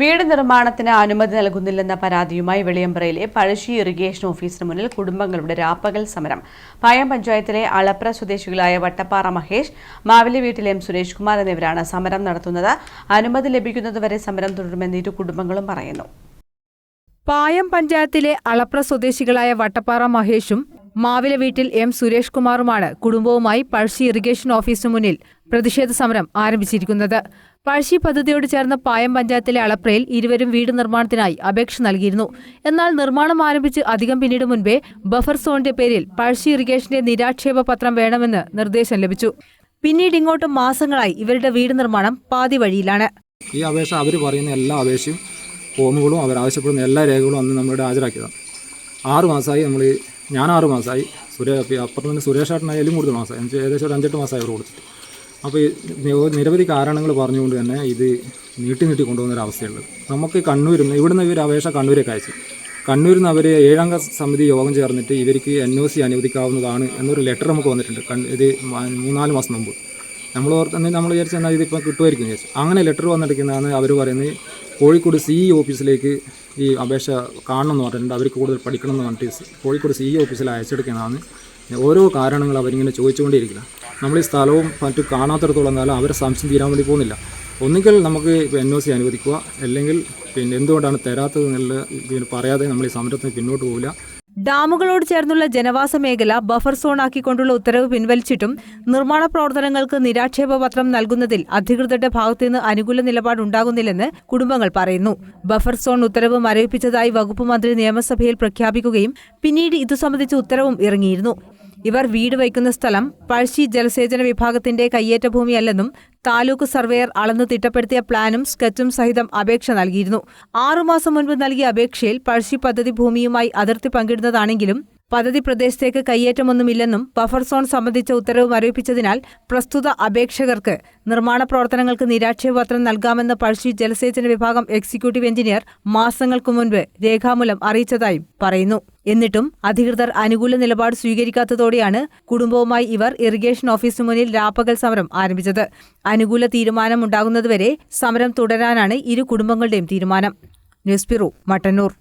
വീട് നിർമ്മാണത്തിന് അനുമതി നൽകുന്നില്ലെന്ന പരാതിയുമായി വെളിയമ്പ്രയിലെ പഴശ്ശി ഇറിഗേഷൻ ഓഫീസിന് മുന്നിൽ കുടുംബങ്ങളുടെ രാപ്പകൽ സമരം. പായം പഞ്ചായത്തിലെ അളപ്ര സ്വദേശികളായ വട്ടപ്പാറ മഹേഷ് മാവിലി വീട്ടിലെ എം സുരേഷ് കുമാർ എന്നിവരാണ് സമരം നടത്തുന്നത്. അനുമതി ലഭിക്കുന്നതുവരെ സമരം തുടരുമെന്ന് ഇരു കുടുംബങ്ങളും പറയുന്നു. പായം പഞ്ചായത്തിലെ അളപ്ര സ്വദേശികളായ വട്ടപ്പാറ മഹേഷും മാവില വീട്ടിൽ എം സുരേഷ് കുമാറുമാണ് കുടുംബവുമായി പഴശ്ശി ഇറിഗേഷൻ ഓഫീസിനു മുന്നിൽ പ്രതിഷേധ സമരം ആരംഭിച്ചിരിക്കുന്നത്. പഴശ്ശി പദ്ധതിയോട് ചേർന്ന പായം പഞ്ചായത്തിലെ അളപ്രയിൽ ഇരുവരും വീട് നിർമ്മാണത്തിനായി അപേക്ഷ നൽകിയിരുന്നു. എന്നാൽ നിർമ്മാണം ആരംഭിച്ച് അധികം പിന്നീട് മുൻപേ ബഫർ സോണിന്റെ പേരിൽ പഴശ്ശി ഇറിഗേഷന്റെ നിരാക്ഷേപ പത്രം വേണമെന്ന് നിർദ്ദേശം ലഭിച്ചു. പിന്നീട് ഇങ്ങോട്ട് മാസങ്ങളായി ഇവരുടെ വീട് നിർമ്മാണം പാതി വഴിയിലാണ്. ഈ അപേക്ഷ അവർ പറയുന്ന എല്ലാ അപേക്ഷയും ഫോമുകളും അവർ ആവശ്യപ്പെടുന്ന എല്ലാ രേഖകളും അന്ന് നമ്മളുടെ ഹാജരാക്കിയതാണ്. ആറ് മാസമായി നമ്മൾ ഞാൻ ആറ് മാസമായി. സുരേ അപ്പുറത്ത് നിന്ന് സുരേഷ് ഏട്ടനായാലും കൂടുതൽ മാസമായി. എനിക്ക് ഏകദേശം ഒരു അഞ്ചെട്ട് മാസമായി അവർ കൊടുത്തിട്ട്. അപ്പോൾ ഈ നിരവധി കാരണങ്ങൾ പറഞ്ഞുകൊണ്ട് തന്നെ ഇത് നീട്ടി നീട്ടി കൊണ്ടുപോകുന്ന ഒരു അവസ്ഥയുള്ളത്. നമുക്ക് കണ്ണൂരിൽ നിന്ന് ഇവിടുന്ന് ഇവർ അപേക്ഷ കണ്ണൂരേക്ക് അയച്ചു. കണ്ണൂരിൽ നിന്ന് അവർ ഏഴംഗ സമിതി യോഗം ചേർന്നിട്ട് ഇവർക്ക് എൻ ഒ സി അനുവദിക്കാവുന്നതാണ് എന്നൊരു ലെറ്റർ നമുക്ക് വന്നിട്ടുണ്ട്. ഇത് മൂന്നാൽ മാസം മുമ്പ്. നമ്മൾ ഓർത്തന്നെ നമ്മൾ വിചാരിച്ചു എന്നാൽ ഇതിപ്പോൾ കിട്ടുമായിരിക്കും വിചാരിച്ചു. അങ്ങനെ ലെറ്റർ വന്നിരിക്കുന്നതാണ് അവർ പറയുന്നത് കോഴിക്കോട് സി ഇ ഓഫീസിലേക്ക് ഈ അപേക്ഷ കാണണമെന്ന് പറഞ്ഞിട്ടുണ്ട്. അവർക്ക് കൂടുതൽ പഠിക്കണം എന്ന് പറഞ്ഞിട്ട് കോഴിക്കോട് സി ഇ ഓഫീസിൽ അയച്ചെടുക്കുന്നതാണ്. ഓരോ കാരണങ്ങൾ അവരിങ്ങനെ ചോദിച്ചുകൊണ്ടിരിക്കുക നമ്മൾ ഈ സ്ഥലവും മറ്റു കാണാത്തിടത്തോളം കാലം അവരെ സംശയം തീരാൻ വേണ്ടി പോകുന്നില്ല. ഒന്നുകിൽ നമുക്ക് എൻ ഒ സി അനുവദിക്കുക. അല്ലെങ്കിൽ പിന്നെ എന്തുകൊണ്ടാണ് തരാത്തത് എന്നുള്ള പറയാതെ നമ്മൾ ഈ സമരത്തിന് പിന്നോട്ട് പോകില്ല ഡാമുകളോട് ചേർന്നുള്ള ജനവാസ മേഖല ബഫർ സോണാക്കിക്കൊണ്ടുള്ള ഉത്തരവ് പിൻവലിച്ചിട്ടും നിർമ്മാണ പ്രവർത്തനങ്ങൾക്ക് നിരാക്ഷേപ പത്രം നൽകുന്നതിൽ അധികൃതരുടെ ഭാഗത്തുനിന്ന് അനുകൂല നിലപാടുണ്ടാകുന്നില്ലെന്ന് കുടുംബങ്ങൾ പറയുന്നു. ബഫർ സോൺ ഉത്തരവ് മരവിപ്പിച്ചതായി വകുപ്പ് മന്ത്രി നിയമസഭയിൽ പ്രഖ്യാപിക്കുകയും പിന്നീട് ഇതു സംബന്ധിച്ച ഉത്തരവും ഇറങ്ങിയിരുന്നു. ഇവർ വീട് വയ്ക്കുന്ന സ്ഥലം പഴശ്ശി ജലസേചന വിഭാഗത്തിന്റെ കയ്യേറ്റ ഭൂമിയല്ലെന്നും താലൂക്ക് സർവേയർ അളന്ന് തിട്ടപ്പെടുത്തിയ പ്ലാനും സ്കെച്ചും സഹിതം അപേക്ഷ നൽകിയിരുന്നു. ആറുമാസം മുൻപ് നൽകിയ അപേക്ഷയിൽ പഴശ്ശി പദ്ധതി ഭൂമിയുമായി അതിർത്തി പങ്കിടുന്നതാണെങ്കിലും പദ്ധതി പ്രദേശത്തേക്ക് കയ്യേറ്റമൊന്നുമില്ലെന്നും ബഫർ സോൺ സംബന്ധിച്ച ഉത്തരവ് മരവിപ്പിച്ചതിനാൽ പ്രസ്തുത അപേക്ഷകർക്ക് നിർമ്മാണ പ്രവർത്തനങ്ങൾക്ക് നിരാക്ഷേപപത്രം നൽകാമെന്ന് പഴശ്ശി ജലസേചന വിഭാഗം എക്സിക്യൂട്ടീവ് എഞ്ചിനീയർ മാസങ്ങൾക്കു മുൻപ് രേഖാമൂലം അറിയിച്ചതായും പറയുന്നു. എന്നിട്ടും അധികൃതർ അനുകൂല നിലപാട് സ്വീകരിക്കാത്തതോടെയാണ് കുടുംബവുമായി ഇവർ ഇറിഗേഷൻ ഓഫീസിനു മുന്നിൽ രാപ്പകൽ സമരം ആരംഭിച്ചത്. അനുകൂല തീരുമാനമുണ്ടാകുന്നതുവരെ സമരം തുടരാനാണ് ഇരു കുടുംബങ്ങളുടെയും തീരുമാനം. News bureau Mattannur.